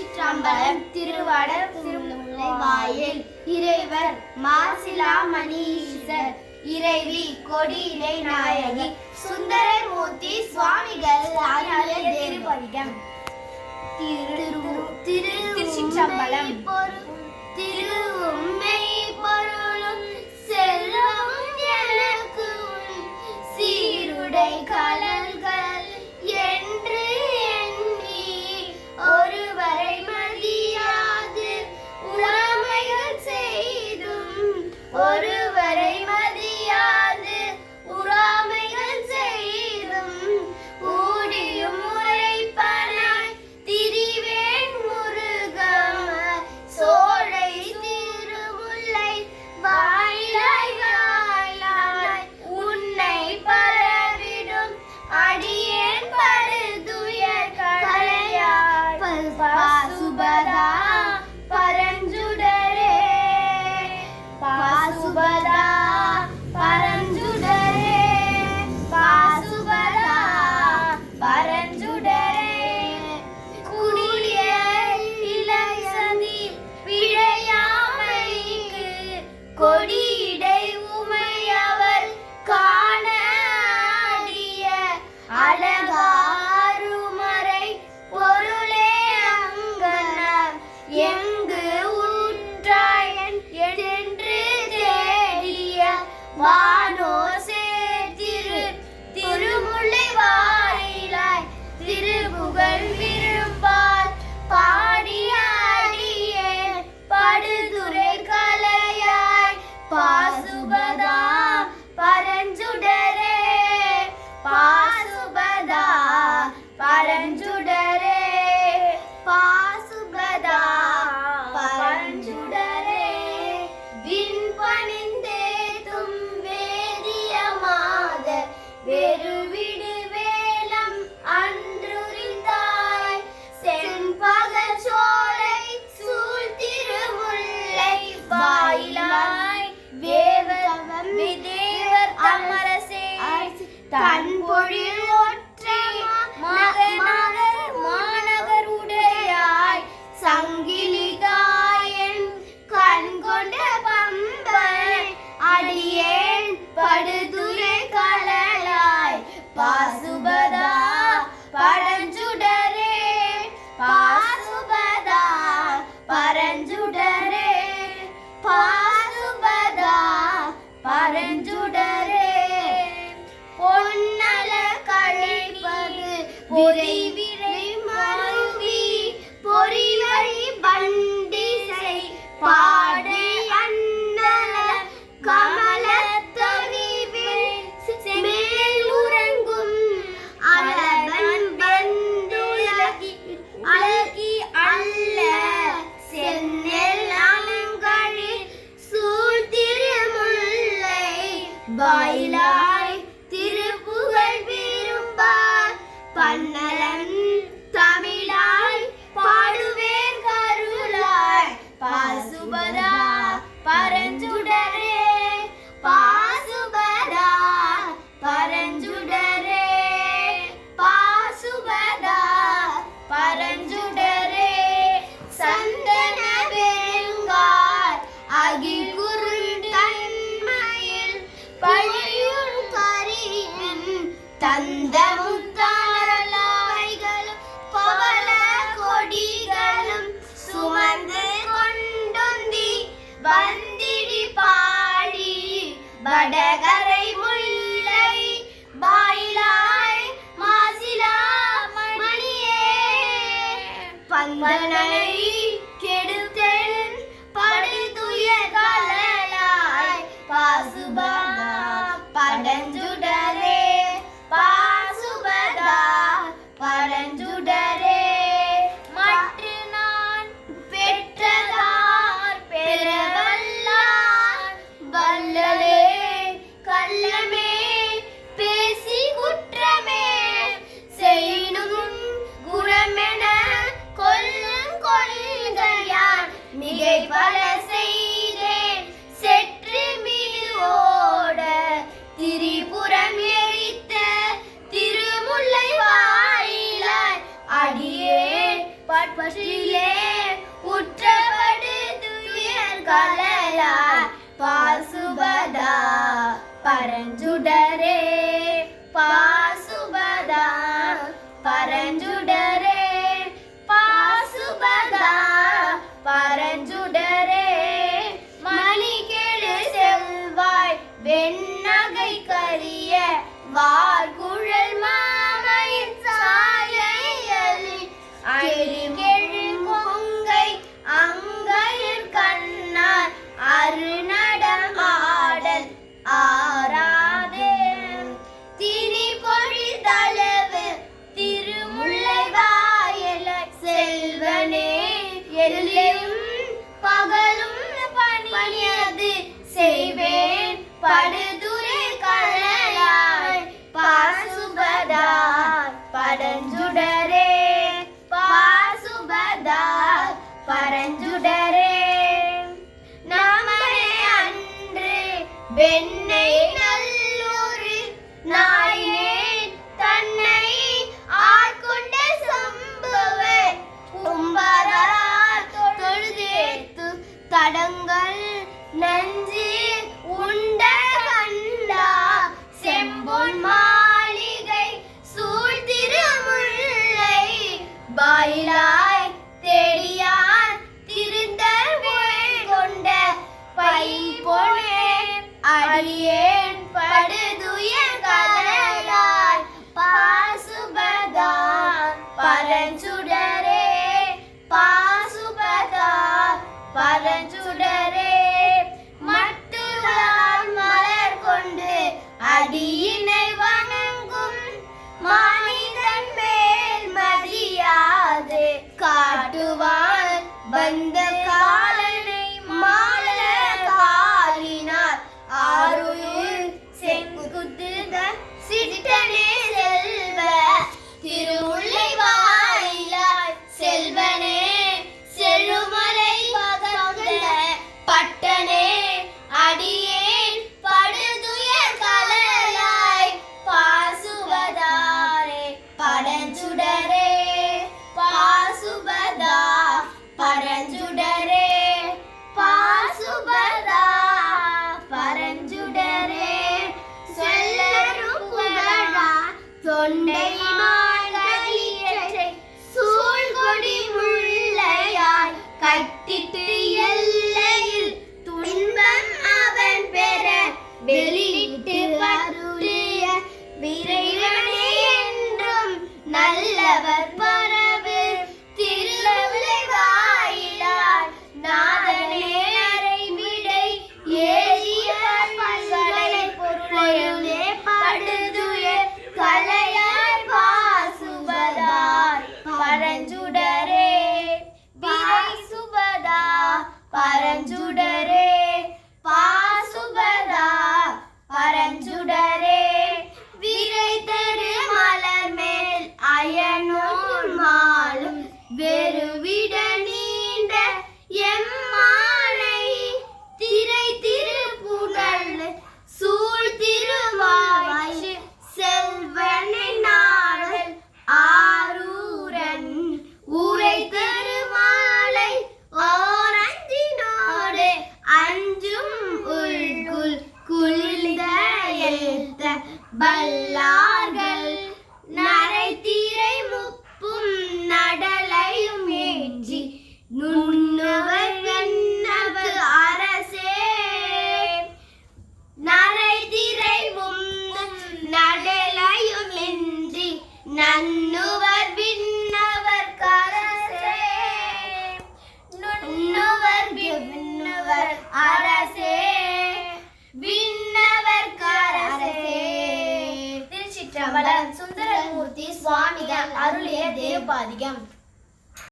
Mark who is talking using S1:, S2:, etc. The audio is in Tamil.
S1: திருச்சிற்றம்பலம் திருவட திருமுலைவாயில் இறைவர் மாசிலா ஈசர் இறைவி கொடி இணை நாயகி சுந்தரமூர்த்தி சுவாமிகள் ஆகிய திருப்பதிகம் திரு திருச்சிற்றம்பலம். ஒருவரை மறு தாமரசே தன் பொழில் ஒற்றை மகநகர் மாநகருடையாய் சங்கிலிகாயன் கண் கொண்ட பம்பன் அடியேன் படுதுரை கலலாய். பாசு பொறி மருவி பொறிவழி பண்டிசை பா தந்த கலலாய் பாசுபதா பரஞ்சுடரே பாசுபதா பரஞ்சுடரே பாசுபதா பரஞ்சுடரே. மணிகெழு செல்வாய் வெண்ணகை கரிய வாழ்க garden nadie சுடரே வல்லார்கள் நரைத்தீரை முப்பும் நடலையும் ஏற்றி நுண்ணுவர் வெண்ணவு அரசே. நரைத்தீரை முன்னும் நடலையும் இன்றி நன்னுவர் சுவாமிகள் அருளிய தேவாதிகம்